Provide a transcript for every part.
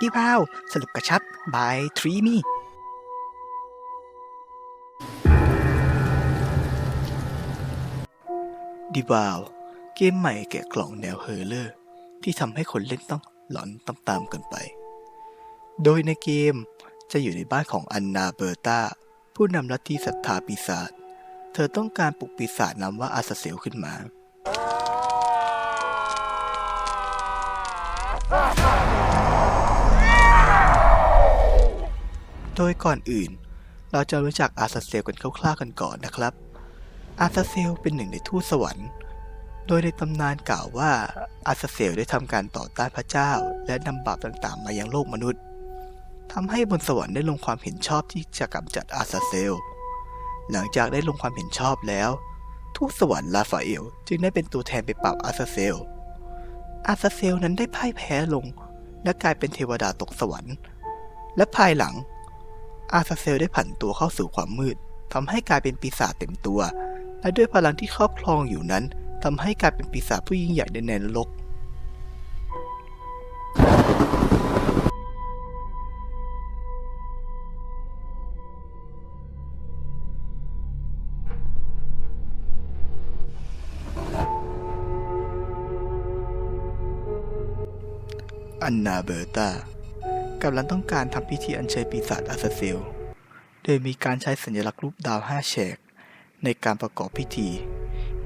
ดีวาวสรุปกระชับ by 3 me ดีวาวเกมใหม่แกะกล่องแนวเฮอร์เลอร์ ที่ทำให้คนเล่นต้องหลอนตามๆกันไป โดยในเกมจะอยู่ในบ้านของอันนาเบอร์ตาผู้นำลัทธิศรัทธาปีศาจ เธอต้องการปลุกปีศาจนำว่าอาซาเซลขึ้นมา โดยก่อนอื่น เราจะรู้จักอาซาเซลกันคร่าวๆกันก่อนนะครับ อาซาเซลเป็นหนึ่งในทูตสวรรค์ โดยในตำนานกล่าวว่าอาซาเซลได้ทำการต่อต้านพระเจ้า และนำบาปต่างๆ มายังโลกมนุษย์ทำให้บนสวรรค์ได้ลงความเห็นชอบที่จะกำจัดอาซาเซล หลังจากได้ลงความเห็นชอบแล้ว ทูตสวรรค์ลาฟาเอลจึงได้เป็นตัวแทนไปปราบอาซาเซล อาซาเซลนั้นได้พ่ายแพ้ลง และกลายเป็นเทวดาตกสวรรค์ และภายหลัง อาซาเซลได้ผันตัวเข้าสู่ความมืดทำให้กลายเป็นปีศาจเต็มตัว และด้วยพลังที่ครอบครองอยู่นั้นทำให้กลายเป็นปีศาจผู้ยิ่งใหญ่ในแนนรกอันนาเบอร์ตา กำลังต้องการทำพิธีอัญเชิญปีศาจอาซาเซล โดยมีการใช้สัญลักษณ์รูปดาวห้าแฉก ในการประกอบพิธี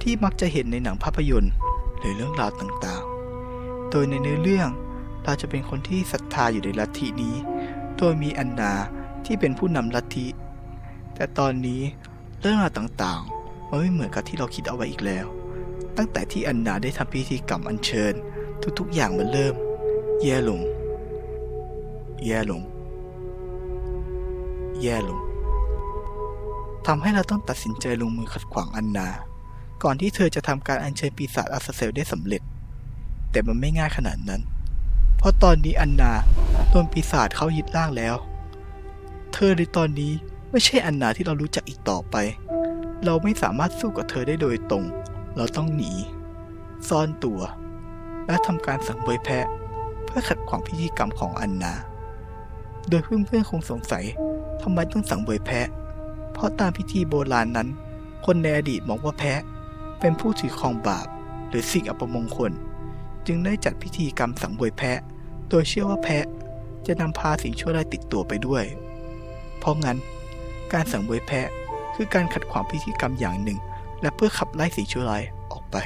ที่มักจะเห็นในหนังภาพยนตร์ หรือเรื่องราวต่างๆ โดยในเนื้อเรื่องเราจะเป็นคนที่ศรัทธาอยู่ในลัทธินี้ โดยมีอันนาที่เป็นผู้นำลัทธิ แต่ตอนนี้เรื่องราวต่างๆ มันไม่เหมือนกับที่เราคิดเอาไว้อีกแล้ว ตั้งแต่ที่อันนาได้ทำพิธีกรรมอัญเชิญ ทุกๆอย่างมันเริ่ม แย่ลง แย่ลง แย่ลงทำให้เราต้องตัดสินใจลงมือขัดขวางอันนา ก่อนที่เธอจะทำการอัญเชิญปีศาจอาซาเซลได้สำเร็จ แต่มันไม่ง่ายขนาดนั้น เพราะตอนนี้อันนาโดนปีศาจเขายึดร่างแล้ว เธอในตอนนี้ไม่ใช่อันนาที่เรารู้จักอีกต่อไป เราไม่สามารถสู้กับเธอได้โดยตรง เราต้องหนี ซ่อนตัว และทำการสังเวยแพะ เพื่อขัดขวางพิธีกรรมของอันนา โดยเพื่อนๆคงสงสัยทำไมต้องสังเวยแพะ เพราะตามพิธีโบราณนั้น คนในอดีตมองว่าแพะ เป็นผู้ถือครองบาป หรือสิ่งอัปมงคล จึงได้จัดพิธีกรรมสังเวยแพะ โดยเชื่อว่าแพะจะนำพาสิ่งชั่วร้ายติดตัวไปด้วย เพราะงั้น การสังเวยแพะคือการขัดขวางพิธีกรรมอย่างหนึ่ง และเพื่อขับไล่สิ่งชั่วร้ายออกไป